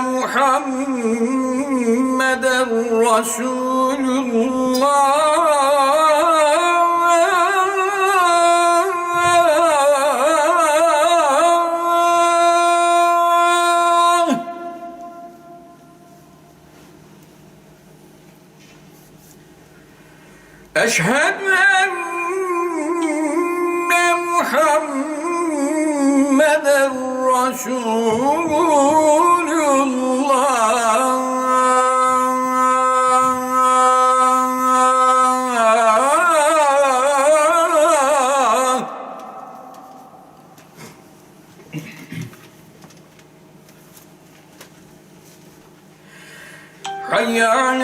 محمدا رسول الله أشهد أن محمدا رسول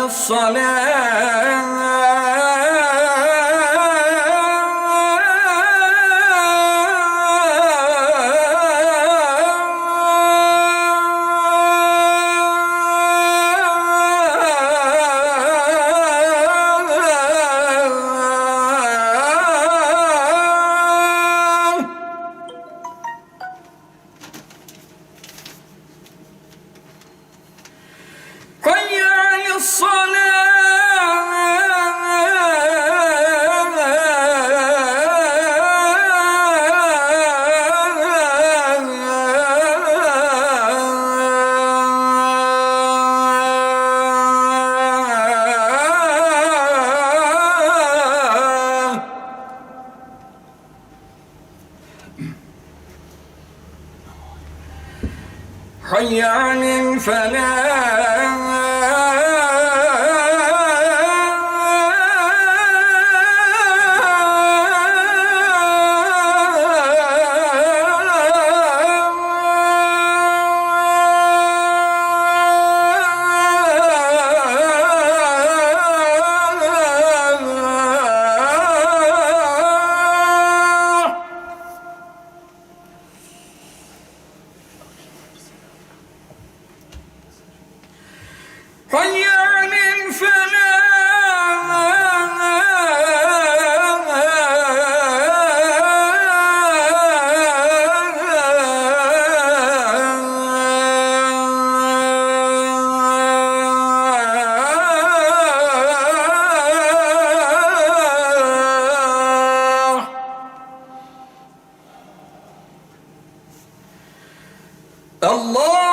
حي حي على الفلاح Allah!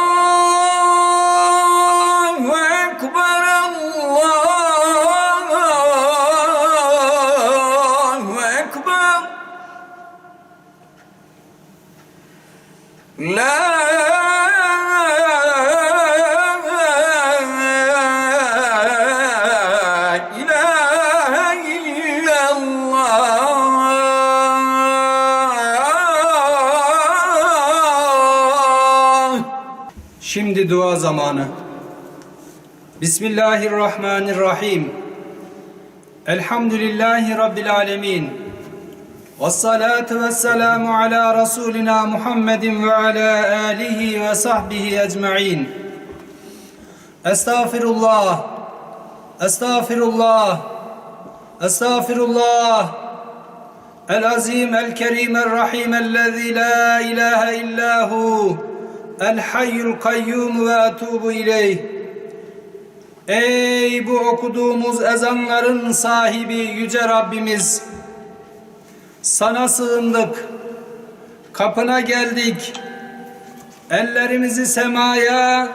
Şimdi dua zamanı. Bismillahirrahmanirrahim. Elhamdülillahi Rabbil alemin. Ve salatu ve selamu ala Resulina Muhammedin ve ala alihi ve sahbihi ecma'in. Estağfirullah. Estağfirullah. Estağfirullah. El azim el kerim el rahim ellezî la ilahe illâhu. El hayyul kayyum ve etubu ileyh. Ey bu okuduğumuz ezanların sahibi yüce Rabbimiz. Sana sığındık. Kapına geldik. Ellerimizi semaya,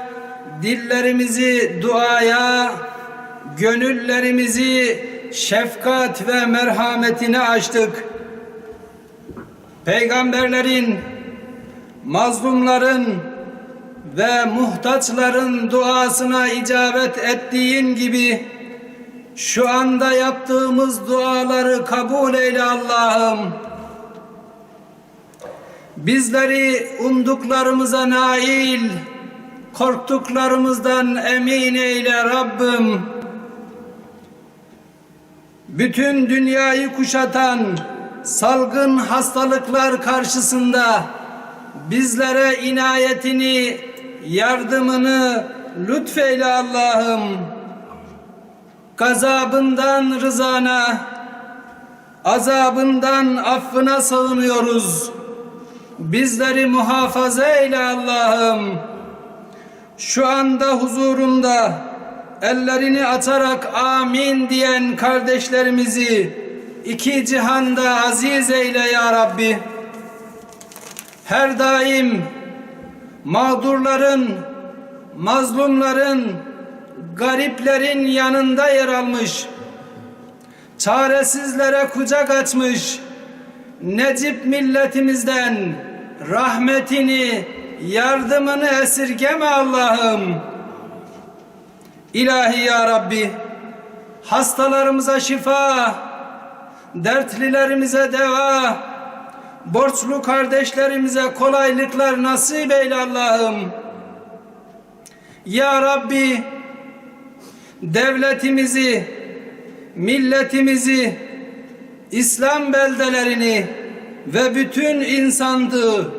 dillerimizi duaya, gönüllerimizi şefkat ve merhametine açtık. Peygamberlerin mazlumların ve muhtaçların duasına icabet ettiğin gibi şu anda yaptığımız duaları kabul eyle Allah'ım. Bizleri umduklarımıza nail, korktuklarımızdan emin eyle Rabbim. Bütün dünyayı kuşatan salgın hastalıklar karşısında bizlere inayetini, yardımını lütfeyle Allah'ım. Gazabından rızana, azabından affına sığınıyoruz. Bizleri muhafaza eyle Allah'ım. Şu anda huzurumda ellerini açarak amin diyen kardeşlerimizi iki cihanda aziz eyle ya Rabbi. Her daim mağdurların, mazlumların, gariplerin yanında yer almış, çaresizlere kucak açmış, Necip milletimizden rahmetini, yardımını esirgeme Allah'ım. İlahi ya Rabbi, hastalarımıza şifa, dertlilerimize deva, borçlu kardeşlerimize kolaylıklar nasip eyle Allah'ım. Ya Rabbi, devletimizi, milletimizi, İslam beldelerini ve bütün insanlığı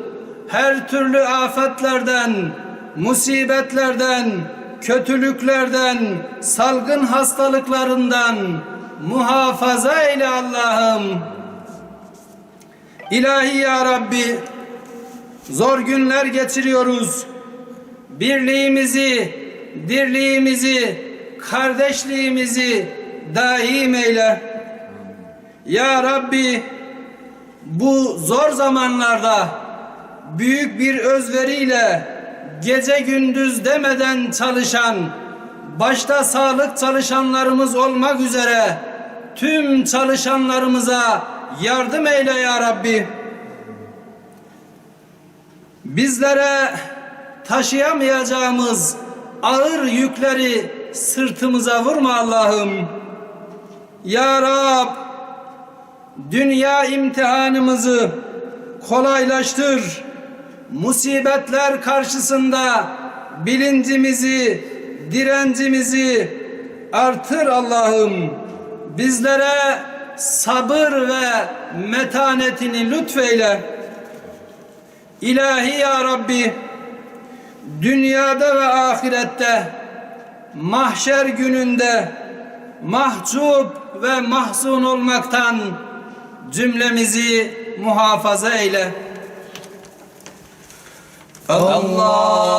her türlü afetlerden, musibetlerden, kötülüklerden, salgın hastalıklarından muhafaza eyle Allah'ım. İlahi ya Rabbi, zor günler geçiriyoruz. Birliğimizi, dirliğimizi, kardeşliğimizi daim eyle. Ya Rabbi, bu zor zamanlarda büyük bir özveriyle gece gündüz demeden çalışan, başta sağlık çalışanlarımız olmak üzere tüm çalışanlarımıza yardım eyle ya Rabbi. Bizlere taşıyamayacağımız ağır yükleri sırtımıza vurma Allah'ım. Ya Rab, dünya imtihanımızı kolaylaştır. Musibetler karşısında bilincimizi, direncimizi artır Allah'ım. Bizlere sabır ve metanetini lütfeyle. İlahi ya Rabbi, dünyada ve ahirette, mahşer gününde mahcup ve mahzun olmaktan cümlemizi muhafaza eyle. Allahu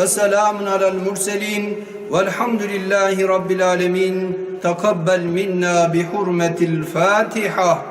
وسلام على المرسلين والحمد لله رب العالمين. تقبل منا بحرمة الفاتحة.